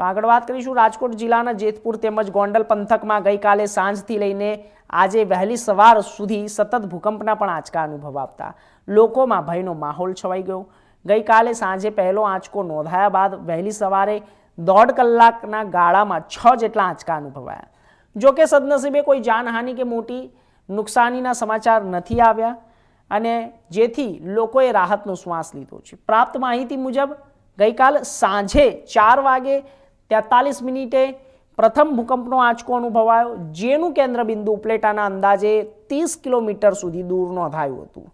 તો આગળ વાત કરીશું રાજકોટ જિલ્લાના જેતપુર તેમજ ગોંડલ પંથકમાં ગઈકાલે સાંજથી લઈને આજે વહેલી સવાર સુધી સતત ભૂકંપના પણ આંચકા અનુભવ આપતા લોકોમાં ભયનો માહોલ છવાઈ ગયો. ગઈકાલે સાંજે પહેલો આંચકો નોંધાયા બાદ વહેલી સવારે દોઢ કલાકના ગાળામાં છ જેટલા આંચકા અનુભવાયા. જોકે સદનસીબે કોઈ જાનહાનિ કે મોટી નુકસાનીના સમાચાર નથી આવ્યા અને જેથી લોકોએ રાહતનો શ્વાસ લીધો છે. પ્રાપ્ત માહિતી મુજબ ગઈકાલ સાંજે ચાર વાગે તેતાલીસ મિનિટે પ્રથમ ભૂકંપનો આંચકો અનુભવાયો, જેનું કેન્દ્રબિંદુ ઉપલેટાના અંદાજે ત્રીસ કિલોમીટર સુધી દૂર નોંધાયું હતું.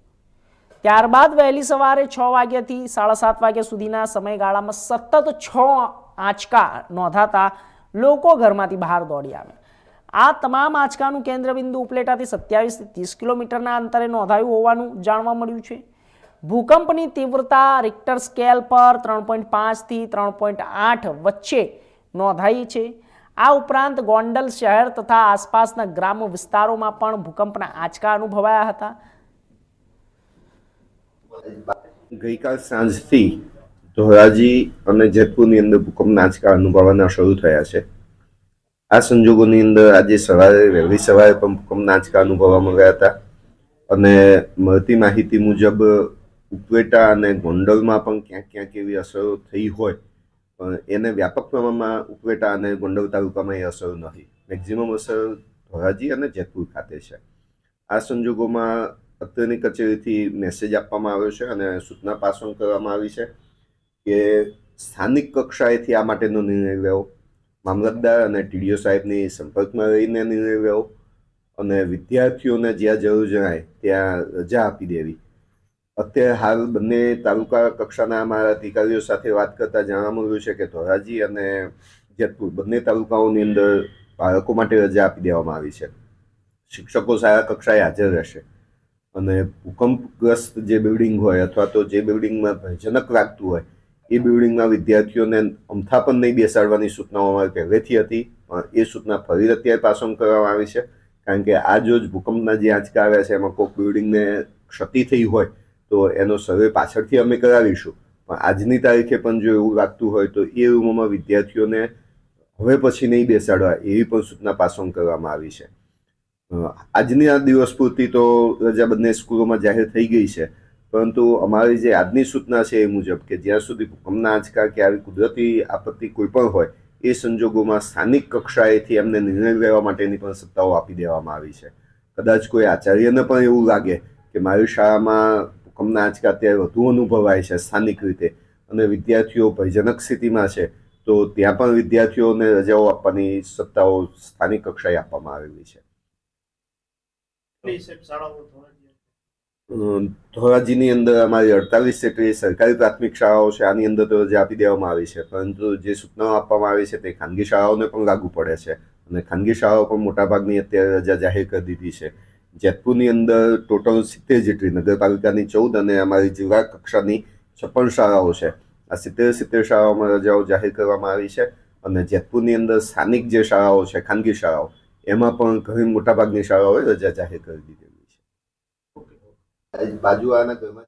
ત્યારબાદ વહેલી સવારે છ વાગ્યાથી સાડા સાત વાગ્યા સુધીના સમયગાળામાં સતત છ આંચકા નોંધાતા લોકો ઘરમાંથી બહાર દોડી આવ્યા. આ તમામ આંચકાનું કેન્દ્રબિંદુ ઉપલેટાથી સત્યાવીસથી ત્રીસ કિલોમીટરના અંતરે નોંધાયું હોવાનું જાણવા મળ્યું છે. ભૂકંપની તીવ્રતા રિક્ટર સ્કેલ પર ત્રણ પોઈન્ટ પાંચથી ત્રણ પોઈન્ટ આઠ વચ્ચે નોંધાઈ છે. આ ઉપરાંત ગોંડલ શહેર તથા આસપાસના ગ્રામ વિસ્તારોમાં પણ ભૂકંપના આંચકા અનુભવાયા હતા. ગઈકાલ સાંજથી ધોરાજી અને જેતપુરની અંદર ભૂકંપના આંચકા અનુભવવાના શરૂ થયા છે. આ સંજોગોની અંદર આજે સવારે, વહેલી સવારે પણ ભૂકંપના આંચકા અનુભવવામાં મળ્યા હતા અને મળતી માહિતી મુજબ ઉપવેટા અને ગોંડલમાં પણ ક્યાંક ક્યાંક એવી અસરો થઈ હોય પણ એને વ્યાપક પ્રમાણમાં ઉપવેટા અને ગોંડલ તાલુકામાં એ અસર નથી. મેક્ઝિમમ અસર ધોરાજી અને જેતપુર ખાતે છે. આ સંજોગોમાં અત્યારની કચેરીથી મેસેજ આપવામાં આવ્યો છે અને સૂચના પાસ ઓન કરવામાં આવી છે કે સ્થાનિક કક્ષાએથી આ માટેનો નિર્ણય લેવો, મામલતદાર અને ટીડીઓ સાહેબની સંપર્કમાં રહીને નિર્ણય લેવો અને વિદ્યાર્થીઓને જ્યાં જરૂર જણાય ત્યાં રજા આપી દેવી. અત્યારે હાલ બંને તાલુકા કક્ષાના અમારા અધિકારીઓ સાથે વાત કરતા જાણવા મળ્યું છે કે ધોરાજી અને જેતપુર બંને તાલુકાઓની અંદર બાળકો માટે રજા આપી દેવામાં આવી છે. શિક્ષકો સારા કક્ષાએ હાજર રહેશે. અને ભૂકંપગ્રસ્ત જે બિલ્ડિંગ હોય અથવા તો જે બિલ્ડિંગમાં ભયજનક લાગતું હોય, એ બિલ્ડિંગમાં વિદ્યાર્થીઓને અમથા પણ નહીં બેસાડવાની સૂચનાઓ અમારે પહેલેથી હતી, પણ એ સૂચના ફરી અત્યારે પાસ કરવામાં આવી છે. કારણ કે આ જો જ ભૂકંપના જે આંચકા આવ્યા છે, એમાં કોઈક બિલ્ડિંગને ક્ષતિ થઈ હોય તો એનો સર્વે પાછળથી અમે કરાવીશું. પણ આજની તારીખે પણ જો એવું લાગતું હોય તો એ રૂમોમાં વિદ્યાર્થીઓને હવે પછી નહીં બેસાડવા એવી પણ સૂચના પાસ કરવામાં આવી છે. આજની આ દિવસ પૂરતી તો રજા બંને સ્કૂલોમાં જાહેર થઈ ગઈ છે. પરંતુ અમારી જે આજની સૂચના છે એ મુજબ કે જ્યાં સુધી ભૂકંપના આંચકા કે આવી કુદરતી આપત્તિ કોઈ પણ હોય, એ સંજોગોમાં સ્થાનિક કક્ષાએથી એમને નિર્ણય લેવા માટેની પણ સત્તાઓ આપી દેવામાં આવી છે. કદાચ કોઈ આચાર્યને પણ એવું લાગે કે મારી શાળામાં ભૂકંપના આંચકા અત્યારે વધુ અનુભવાય છે સ્થાનિક રીતે. અને વિદ્યાર્થીઓ ભયજનક સ્થિતિમાં છે તો ત્યાં પણ વિદ્યાર્થીઓને રજાઓ આપવાની સત્તાઓ સ્થાનિક કક્ષાએ આપવામાં આવેલી છે. ધોરાજીની અંદર અમારી અડતાલીસ જેટલી સરકારી પ્રાથમિક શાળાઓ છે આની અંદર તો રજા આપી દેવામાં આવી છે પરંતુ જે સૂચનાઓ આપવામાં આવી છે તે ખાનગી શાળાઓને પણ લાગુ પડે છે. અને ખાનગી શાળાઓ પણ મોટાભાગની અત્યારે રજા જાહેર કરી દીધી છે. જેતપુરની અંદર ટોટલ સિત્તેર જેટલી નગરપાલિકાની ચૌદ અને અમારી જિલ્લા કક્ષાની છપ્પન શાળાઓ છે. આ સિત્તેર સિત્તેર શાળાઓમાં રજાઓ જાહેર કરવામાં આવી છે અને જેતપુરની અંદર સ્થાનિક જે શાળાઓ છે, ખાનગી શાળાઓ, એમાં પણ ઘણી મોટાભાગની શાળાઓએ રજા જાહેર કરી દીધેલી છે. બાજુ આના ઘરમાં